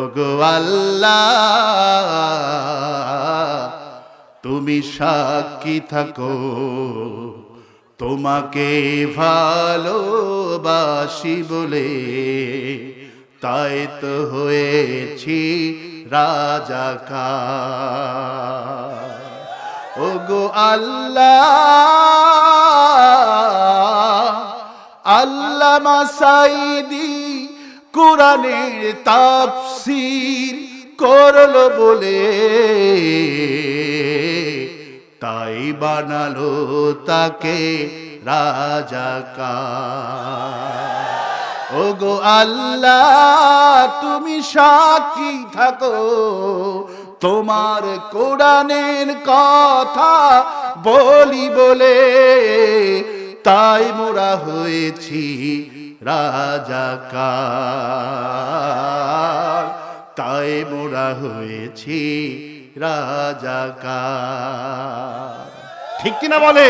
ওগো আল্লাহ, তুমি সাক্ষী থাকো, তোমাকে ভালোবাসি বলে। তাই তো হয়েছি রাজাকা ওগো আল্লাহ আল্লাহ মাসাইদি কোরআনের তাফসীর করল বলে। তাই বানালো তাকে রাজাকা ওগো আল্লাহ, তুমি সাক্ষী থাকো। তোমার কোরআনের কথা বলি বলে। তাই মোরা হয়েছি রাজাকার। তাই মোরা হয়েছি রাজাকার। ঠিক কিনা বলে?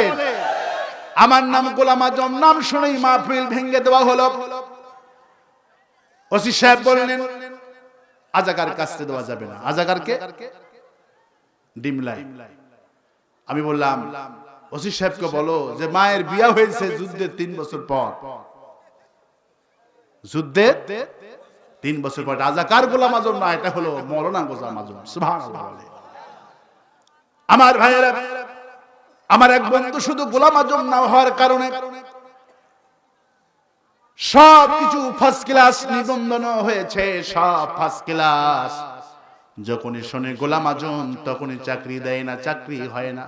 আমার নাম গোলাম আজম, নাম শুনেই মাহফিল ভেঙে দেওয়া হলো। ওসি সাহেব বললেন, আজাকার কাছতে দেওয়া যাবে না। আজাকারকে ডিমলাই আমি বললাম, ওসি সাহেবকে বলো যে মায়ের বিয়া হয়েছে যুদ্ধের তিন বছর পর। যুদ্ধে তিন বছর পর রাজাকার গোলাম আজম না, এটা হলো মরনা গোলাম আজম। আমার ভাইয়েরা, আমার এক বন্ধু শুধু গোলাম আজম না হওয়ার কারণে সব কিছু ফার্স্ট ক্লাস নিবন্ধন হয়েছে, সব ফার্স্ট ক্লাস। যখনই শোনে গোলাম আজম, তখনই চাকরি দেয় না, চাকরি হয় না।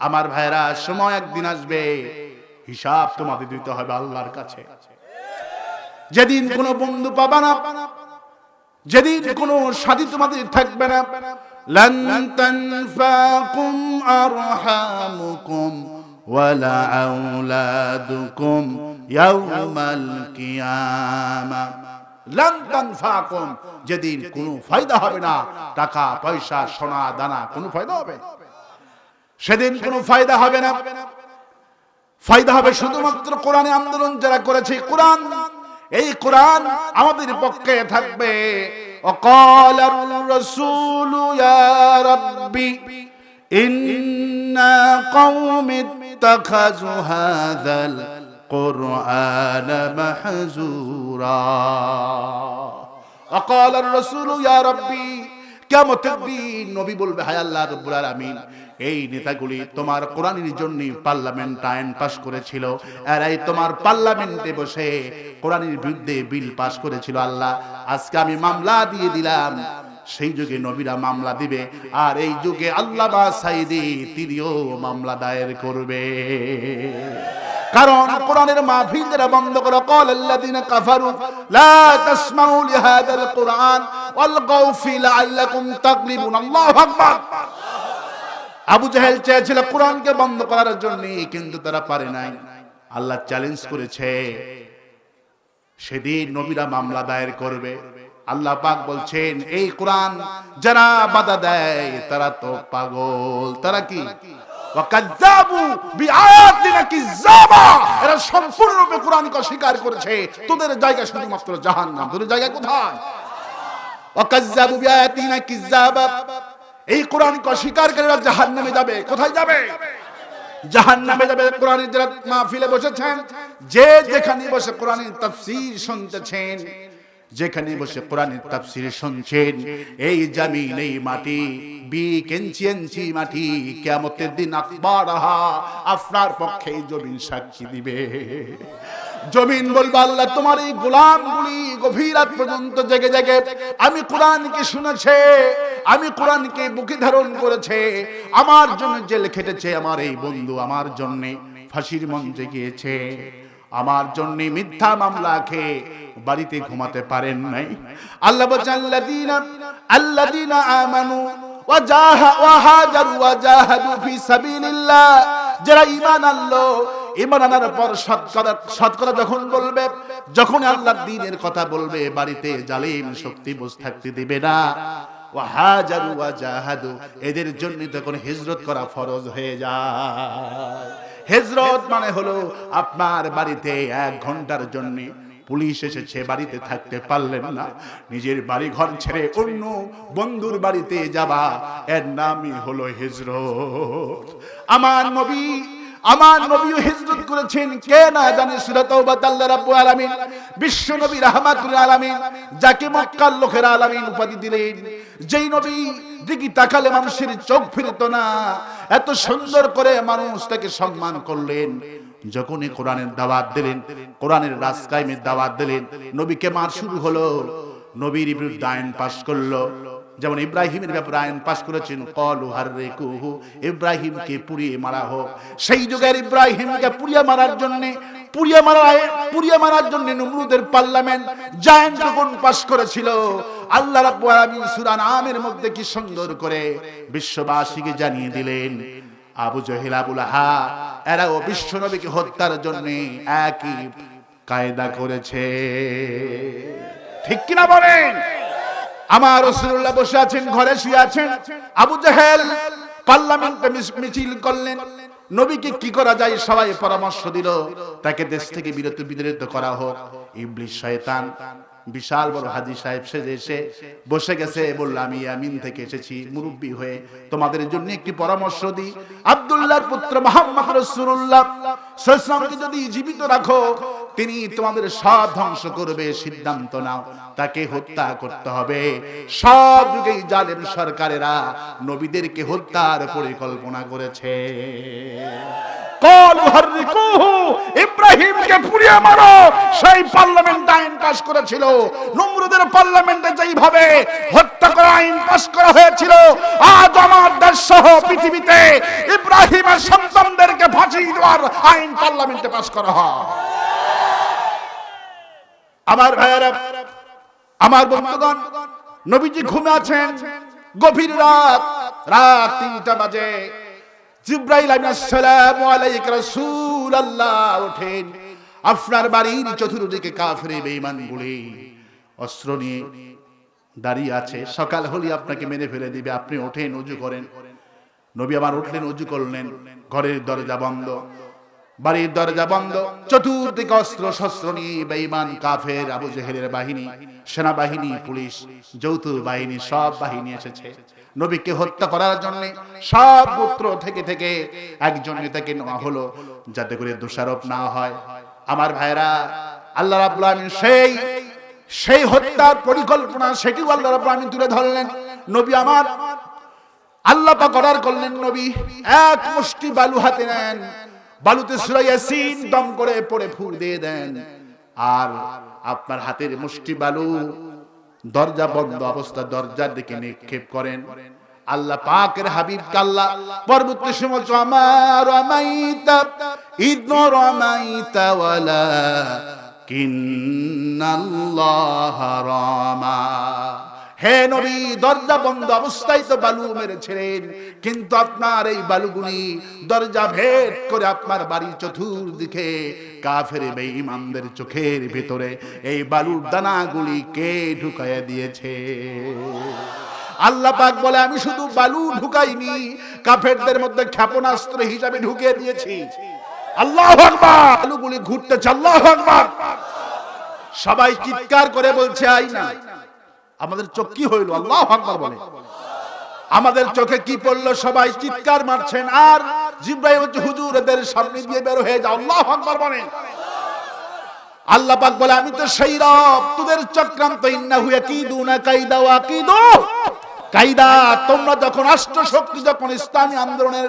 আমার ভাইরা সময় একদিন আসবে, হিসাব তোমাদের দিতে হবে আল্লাহর কাছে। যেদিন কোনো বন্ধু পাবা না যেদিন কোনো সাথী তোমাদের থাকবে না لن تنفعكم أرحامكم ولا أولادكم يوم القيامة لن تنفعكم যেদিন কোনো ফায়দা হবে না টাকা পয়সা সোনা দানা কোনো ফায়দা হবে সেদিন কোনো ফায়দা হবে না ফায়দা হবে শুধুমাত্র কোরআনে আন্দোলন যারা করেছে কোরআন এই কোরআন আমাদের পক্ষে থাকবে وقال الرسول يا ربي إن قوم اتخذوا هذا القرآن محزورا وقال الرسول يا ربي কেমতের দিন নবী বলবে, হায় আল্লাহ রব্বুল আলামিন, এই নেতাগুলি তোমার কোরআনের জন্য পার্লামেন্ট আইন পাস করেছিল, এরাই তোমার পার্লামেন্টে বসে কোরআনের বিরুদ্ধে বিল পাস করেছিল, আল্লাহ, আজকে আমি মামলা দিয়ে দিলাম। সেই যুগে নবীরা মামলা দিবে, আর এই যুগে আল্লাহ সাইদি তিনিও মামলা দায়ের করবে। কারণ কোরআনের মাহফিল যারা বন্ধ করে, কল আল্লাযিনা কাফারু, লা তাসমাউ লিহাদাল কোরআন আবু জাহেল চেয়েছিল কোরআনকে বন্ধ করার জন্য, কিন্তু তারা পারে নাই। আল্লাহ চ্যালেঞ্জ করেছে। সেদিন নবীরা মামলা দায়ের করবে। আল্লাহ পাক বলছেন, এই কোরআন যারা বাধা দেয়, তারা তো পাগল। তারা কি? সম্পূর্ণরূপে কোরআনকে অস্বীকার করেছে। তোদের জায়গা শুধুমাত্র জাহান্নাম। তোদের জায়গা কোথায়? ওয়াকাজ্জাবু বিআয়াতিনা কিযাবা এই কোরআনকে অস্বীকারীরা জাহান্নামে যাবে। কোথায় যাবে? জাহান নামে যাবে। কোরআনের যারা মাহফিলে বসেছেন, যে যেখানে বসে কোরআনের তাফসীর শুনতেছেন, যেখানে বসে কোরআনের তাফসীর শুনছেন, এই জমিন, এই মাটি বি এঞ্চি মাটি, কিয়ামতের দিন আকবার আহা, আপনার পক্ষে এই জমিন সাক্ষী দিবে। জমিন বলবা আল্লাহ, তোমার এই গোলামগুলি গভীর রাত পর্যন্ত জেগে জেগে, আমি কোরআনকে শুনেছে, আমি কোরআনকে বুকে ধারণ করেছে, আমার জন্য জেল খেটেছে আমার এই বন্ধু, আমার জন্য ফাঁসির মঞ্চে গিয়েছে, আমার জন্য মিথ্যা মামলা খেয়ে বাড়িতে ঘুমাতে পারেন নাই। আল্লাহ বলছেন আল্লাযীনা আল্লাযীনা আমানু ওয়াজাহা ওয়াহাজারু ওয়াজাহাদু ফি সাবিলিল্লাহ, যারা ঈমান আনলো ঈমান আনার পর সৎকরা সৎকরা যখন বলবে, যখন আল্লাহর দিনের কথা বলবে, বাড়িতে জালিম শক্তি বস থাকতে দিবে না। এদের জন্য তখন হিজরত করা ফরজ হয়ে যায়। হিজরত মানে হলো আপনার বাড়িতে এক ঘণ্টার জন্য পুলিশ এসেছে, বাড়িতে থাকতে পারলেন না। নিজের বাড়ি ঘর ছেড়ে অন্য বন্ধুর বাড়িতে যাবা, এর নামই হলো হিজরত। আমার নবী আমার নবীও হিজরত করেছেন। কে না জানে আল্লাহ রাব্বুল আলামিন? বিশ্ব নবী রাহমাতুল আলামিন, যাকে মক্কার লোকের আলামিন উপাধি দিলেন। যেই নবী দিকে তাকালে মানুষের চোখ ফিরতো না। এত সুন্দর করে মানুষ তাকে সম্মান করলেন। যখনই কোরআনের দাওয়াত দিলেন, কোরআনের রাজকায়েমের দাওয়াত দিলেন, নবীকে মার শুরু হলো। নবীর বিরুদ্ধে আইন পাশ করল। যেমন ইব্রাহিমের ব্যাপারে আইন পাশ করেছেন, কল হার রেকুহু ইব্রাহিমকে পুড়িয়ে মারা হোক। সেই যুগের ইব্রাহিমকে পুড়িয়ে মারার জন্য, পুড়িয়ে মারা, পুড়িয়ে মারার জন্য পার্লামেন্ট যখন পাশ করেছিল, আল্লাহ মধ্যে কি সুন্দর করে বিশ্ববাসীকে জানিয়ে দিলেন, আবু জহেল, আবুল আহা, এরাও বিশ্ব নবীকে হত্যার জন্য একই কায়দা করেছে। ঠিক কিনা বলেন? আমার রসুল্লাহ বসে আছেন, ঘরে শুয়ে আছেন। আবু জাহেল পার্লামেন্টে মিছিল করলেন। নবীকে কি করা যায় সবাই পরামর্শ দিল। তাকে দেশ থেকে বিরত বিতাড়িত করা হোক। ইবলিশ শয়তান, বিশাল বড় হাজি সাহেব সেজে এসে বসে গেছে, বলল, আমি আমিন থেকে এসেছি, মুরব্বী হয়ে তোমাদের জন্য একটি পরামর্শ দিই। আব্দুল্লাহর পুত্র মোহাম্মদ রসুল্লাহ যদি জীবিত রাখো তিনি তোমাদের সব ধ্বংস করবে, সিদ্ধান্ত নাও। তাকে হত্যা করতে হবে। সব যুগেই জালেম সরকারেরা নবীদেরকে হত্যার পরিকল্পনা করেছে। ইব্রাহিমের সন্তানদেরকে ফাঁসি দেওয়ার আইন পার্লামেন্টে পাস করা হয়। আমার ভাইয়েরা, আমার বন্ধুগণ, নবীজি ঘুমে আছেন, গভীর রাত রাত তিনটা বাজে। জিব্রাইল আসসালামু আলাইকা রাসূলুল্লাহ ওঠেন। আপনার বাড়ির চতুর্দিকে কাফিরে বেঈমানগুলি অস্ত্র নিয়ে দাঁড়িয়ে আছে। সকাল হলে আপনাকে মেরে ফেলে দিবে। আপনি ওঠেন, উজু করেন। নবী আমার উঠলেন, উজু করলেন। ঘরের দরজা বন্ধ। বাড়ির দরজা বন্ধ, চতুর্দিকে অস্ত্র শস্ত্র নিয়ে বেঈমান কাফের আবু জেহেলের বাহিনী, সেনাবাহিনী, পুলিশ যৌথ বাহিনী, সব বাহিনী এসেছে। নবীকে হত্যা করার জন্য সব গোত্র থেকে থেকে একজন নেতাকে নেওয়া হলো, যাতে করে দোষারোপ না হয়। আমার ভাইরা আল্লাহ রাব্বুল আলামিন সেই সেই হত্যার পরিকল্পনা সেটিও আল্লাহ রাব্বুল আলামিন তুলে ধরলেন। নবী আমার, আল্লাহ পাক অর্ডার করলেন, নবী এক মুষ্টি বালু হাতে নেন বালুতে সূরা ইয়াসিন দম করে পড়ে ফুল দিয়ে দেন। আর আপনার হাতের মুষ্টি বালু দরজা বন্ধ অবস্থা দরজার দিকে নিক্ষেপ করেন। আল্লাহ পাকের হাবিব কাল্লা। পরবর্তী সময় আমার রমাইতা ইদ রমাইতা ওয়ালা। কিন্নাল্লাহ রমা। হে নবী, দরজা বন্ধ অবস্থায় তো বালু মেরেছিলেন। কিন্তু আপনার এই বালুগুলি দরজা ভেদ করে আপনার বাড়ির চতুর্দিকে কাফের বেঈমানদের চোখের ভিতরে এই বালুর দানাগুলি কে ঢুকাইয়া দিয়েছে? আল্লাহ পাক বলে, আমি শুধু বালু ঢুকাইনি, কাফেরদের মধ্যে ক্ষেপণাস্ত্র হিসাবে ঢুকিয়ে দিয়েছি। আল্লাহ আকবার! বালুগুলি ঘুরতেছে, আল্লাহ আকবার! সবাই চিৎকার করে বলছে আই না। আমাদের চোখ কি হইল? আল্লাহ আকবার বলে। আমাদের চোখে কি পড়ল? সবাই চিৎকার মারছেন। আর জিব্রাইল হচ্ছে হুজুর, এদের সামনে দিয়ে বের হয়ে যাও। আল্লাহ আকবার বলেন আল্লাহ পাক বলে, আমি তো সেই রব, তোদের চক্রান্ত। ইন্নাহু ইয়াকিদুনা কাইদা ওয়া আকিদু। কাইদা, তোমরা যখন রাষ্ট্র শক্তি, যখন ইসলামী আন্দোলনের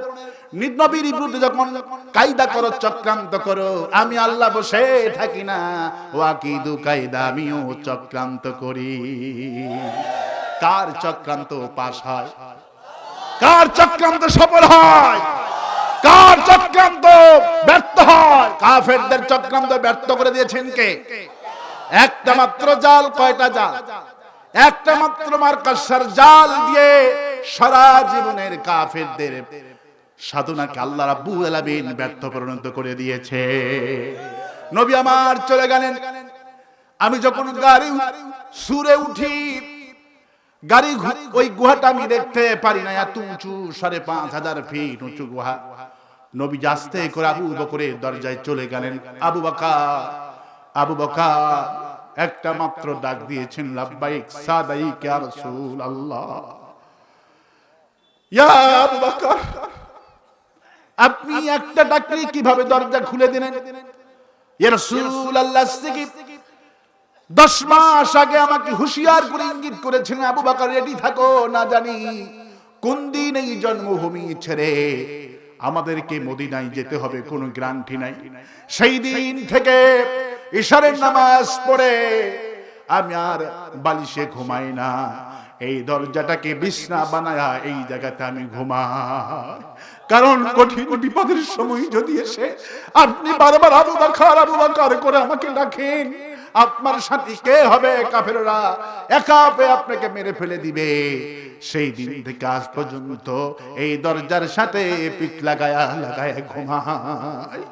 নবীর বিরুদ্ধে যখন কায়দা করো, চক্রান্ত করো, আমি আল্লাহ বসে থাকি না। ওয়াকিদু কায়দা, আমিও চক্রান্ত করি। কার চক্রান্ত পাশ হয়? কার চক্রান্ত সফল হয়? কার চক্রান্ত ব্যর্থ হয়? কাফেরদের চক্রান্ত ব্যর্থ করে দিয়েছেন কে? একটা মাত্র জাল, কয়টা জাল? একটা মাত্র মার্কাসার জাল দিয়ে সারা জীবনের কাফেরদের সাধনাকে আল্লাহ রাব্বুল আলামিন ব্যর্থ পরিণত করে দিয়েছে। নবী আমার চলে গেলেন। আমি যখন গাড়ি সুরে উঠি গাড়ি ওই গুহাটা আমি দেখতে পারি না এত উঁচু সাড়ে পাঁচ হাজার ফিট উঁচু গুহা। নবী জাস্তে করে আবু বকরের দরজায় চলে গেলেন। আবু বাকা আবু বকর একটা মাত্র ডাক দিয়েছেন লাব্বাইক সাদাইক ইয়া রাসূলুল্লাহ। ইয়া আবু বকর আপনি একটা ডাকলে কীভাবে দরজা খুলে দিলেন? দশ মাস আগে আমাকে হুঁশিয়ার করে ইঙ্গিত করেছেন আবু বাকার রেডি থাকো, না জানি কোন দিন এই জন্মভূমি ছেড়ে আমাদেরকে মদিনায় যেতে হবে, কোনো গ্রান্টি নাই। সেই দিন থেকে ইশারের নামাজ পড়ে আমি আর বালিশে ঘুমাই না। এই দরজাটাকে বিছনা বানায়া এই জায়গাতে আমি ঘুমাই। কারণ কঠিন বিপদের সময় যদি এসে আপনি বারবার আবু বাকর আবু বাকর করে আমাকে ডাকেন, আপনার সাথে কে হবে কাফেররা? একা পেয়ে আপনাকে মেরে ফেলে দিবে। সেই দিন থেকে আজ পর্যন্ত এই দরজার সাথে পিঠ লাগায়া লাগায়া ঘুমায়